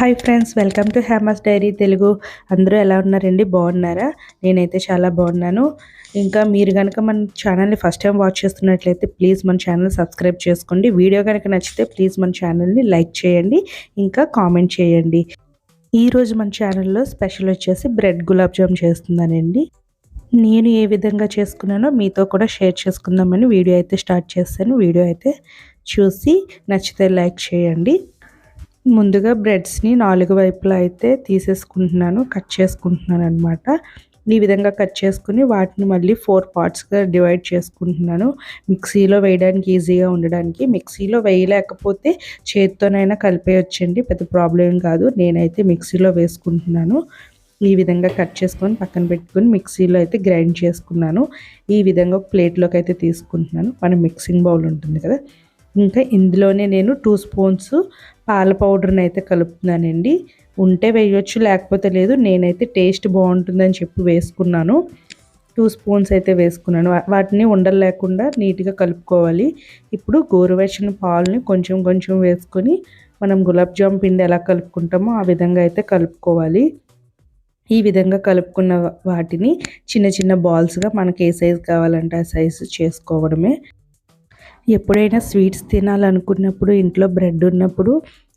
Hi friends welcome to Hyma's diary Telugu. అందరూ ఎలా ఉన్నారండి? బాగున్నారా? నేనైతే చాలా బాగున్నాను. ఇంకా మీరు కనుక మన ఛానల్ని ఫస్ట్ టైం వాచ్ చేస్తున్నట్లయితే ప్లీజ్ మన ఛానల్ సబ్స్క్రైబ్ చేసుకోండి. వీడియో కనుక నచ్చితే ప్లీజ్ మన ఛానల్ని లైక్ చేయండి ఇంకా కామెంట్ చేయండి. ఈరోజు మన ఛానల్లో స్పెషల్ వచ్చేసి బ్రెడ్ గులాబ్ జామ్ చేస్తున్నానండి. నేను ఏ విధంగా చేసుకున్నానో మీతో కూడా షేర్ చేసుకుందామని వీడియో అయితే స్టార్ట్ చేస్తాను. వీడియో అయితే చూసి నచ్చితే లైక్ చేయండి. ముందుగా బ్రెడ్స్ని నాలుగు వైపులా అయితే తీసేసుకుంటున్నాను కట్ చేసుకుంటున్నాను అనమాట ఈ విధంగా కట్ చేసుకుని వాటిని మళ్ళీ ఫోర్ పార్ట్స్గా డివైడ్ చేసుకుంటున్నాను. మిక్సీలో వేయడానికి ఈజీగా ఉండడానికి. మిక్సీలో వేయలేకపోతే చేతితోనైనా కలిపేయొచ్చండి పెద్ద ప్రాబ్లం కాదు. నేనైతే మిక్సీలో వేసుకుంటున్నాను. ఈ విధంగా కట్ చేసుకొని పక్కన పెట్టుకొని మిక్సీలో అయితే గ్రైండ్ చేసుకున్నాను. ఈ విధంగా ప్లేట్లోకి అయితే తీసుకుంటున్నాను. మన మిక్సింగ్ బౌల్ ఉంటుంది కదా ఇంకా ఇందులోనే నేను టూ స్పూన్స్ పాల పౌడర్ని అయితే కలుపుతున్నానండి. ఉంటే వేయొచ్చు లేకపోతే లేదు. నేనైతే టేస్ట్ బాగుంటుందని చెప్పి వేసుకున్నాను. టూ స్పూన్స్ అయితే వేసుకున్నాను. వాటిని ఉండలు లేకుండా నీట్గా కలుపుకోవాలి. ఇప్పుడు గోరువెచ్చని పాలని కొంచెం కొంచెం వేసుకొని మనం గులాబ్ జామ్ పిండి ఎలా కలుపుకుంటామో ఆ విధంగా అయితే కలుపుకోవాలి. ఈ విధంగా కలుపుకున్న వాటిని చిన్న చిన్న బాల్స్గా మనకి ఏ సైజు కావాలంటే ఆ సైజు చేసుకోవడమే. ఎప్పుడైనా స్వీట్స్ తినాలనుకున్నప్పుడు ఇంట్లో బ్రెడ్ ఉన్నప్పుడు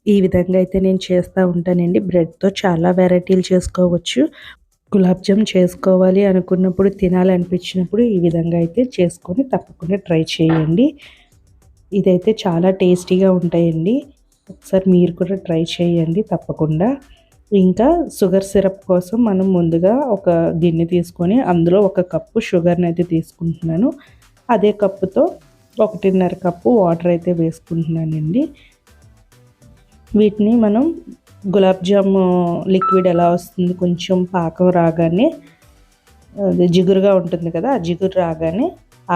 ఈ విధంగా అయితే నేను చేస్తూ ఉంటానండి. బ్రెడ్తో చాలా వెరైటీలు చేసుకోవచ్చు. గులాబ్ జామ్ చేసుకోవాలి అనుకున్నప్పుడు తినాలనిపించినప్పుడు ఈ విధంగా అయితే చేసుకొని తప్పకుండా ట్రై చేయండి. ఇదైతే చాలా టేస్టీగా ఉంటాయండి. ఒకసారి మీరు కూడా ట్రై చేయండి తప్పకుండా. ఇంకా షుగర్ సిరప్ కోసం మనం ముందుగా ఒక గిన్నె తీసుకొని అందులో ఒక కప్పు షుగర్ని అయితే తీసుకుంటున్నాను. అదే కప్పుతో ఒకటిన్నర కప్పు వాటర్ అయితే వేసుకుంటున్నానండి. వీటిని మనం గులాబ్ జామ్ లిక్విడ్ ఎలా వస్తుంది కొంచెం పాకం రాగానే అది జిగురుగా ఉంటుంది కదా ఆ జిగురు రాగానే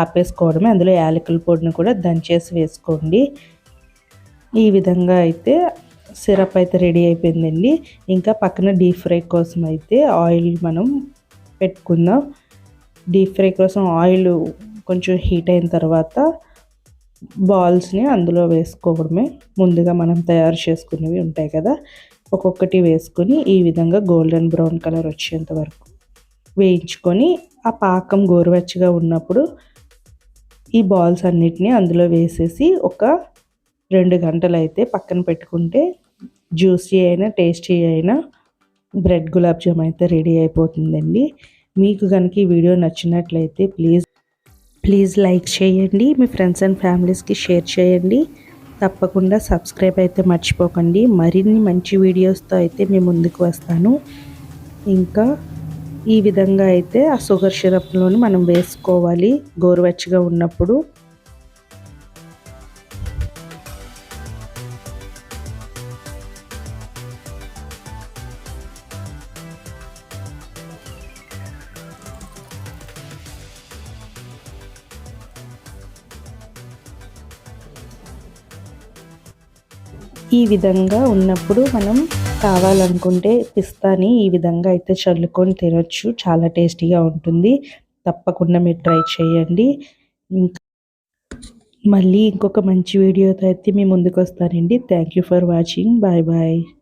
ఆపేసుకోవడమే. అందులో యాలకుల పొడిని కూడా దంచేసి వేసుకోండి. ఈ విధంగా అయితే సిరప్ అయితే రెడీ అయిపోయిందండి. ఇంకా పక్కన డీప్ ఫ్రై కోసం అయితే ఆయిల్ మనం పెట్టుకుందాం. డీప్ ఫ్రై కోసం ఆయిల్ కొంచెం హీట్ అయిన తర్వాత బాల్స్ని అందులో వేసుకోవడమే. ముందుగా మనం తయారు చేసుకునేవి ఉంటాయి కదా ఒక్కొక్కటి వేసుకొని ఈ విధంగా గోల్డెన్ బ్రౌన్ కలర్ వచ్చేంత వరకు వేయించుకొని ఆ పాకం గోరువెచ్చగా ఉన్నప్పుడు ఈ బాల్స్ అన్నిటిని అందులో వేసేసి ఒక రెండు గంటలు అయితే పక్కన పెట్టుకుంటే జ్యూసీ అయినా టేస్టీ అయినా బ్రెడ్ గులాబ్ జామ్ అయితే రెడీ అయిపోతుందండి. మీకు కనుక ఈ వీడియో నచ్చినట్లయితే ప్లీజ్ ప్లీజ్ లైక్ చేయండి. మీ ఫ్రెండ్స్ అండ్ ఫ్యామిలీస్కి షేర్ చేయండి. తప్పకుండా సబ్స్క్రైబ్ అయితే మర్చిపోకండి. మరిన్ని మంచి వీడియోస్తో అయితే మేము ముందుకు వస్తాను. ఇంకా ఈ విధంగా అయితే ఆ షుగర్ సిరప్లోని మనం వేసుకోవాలి. గోరువెచ్చగా ఉన్నప్పుడు ఈ విధంగా ఉన్నప్పుడు మనం కావాలనుకుంటే పిస్తాని ఈ విధంగా అయితే చల్లుకొని తినొచ్చు. చాలా టేస్టీగా ఉంటుంది. తప్పకుండా మీరు ట్రై చేయండి. ఇంకా మళ్ళీ ఇంకొక మంచి వీడియోతో అయితే మీ ముందుకు వస్తానండి. Thank you for watching bye bye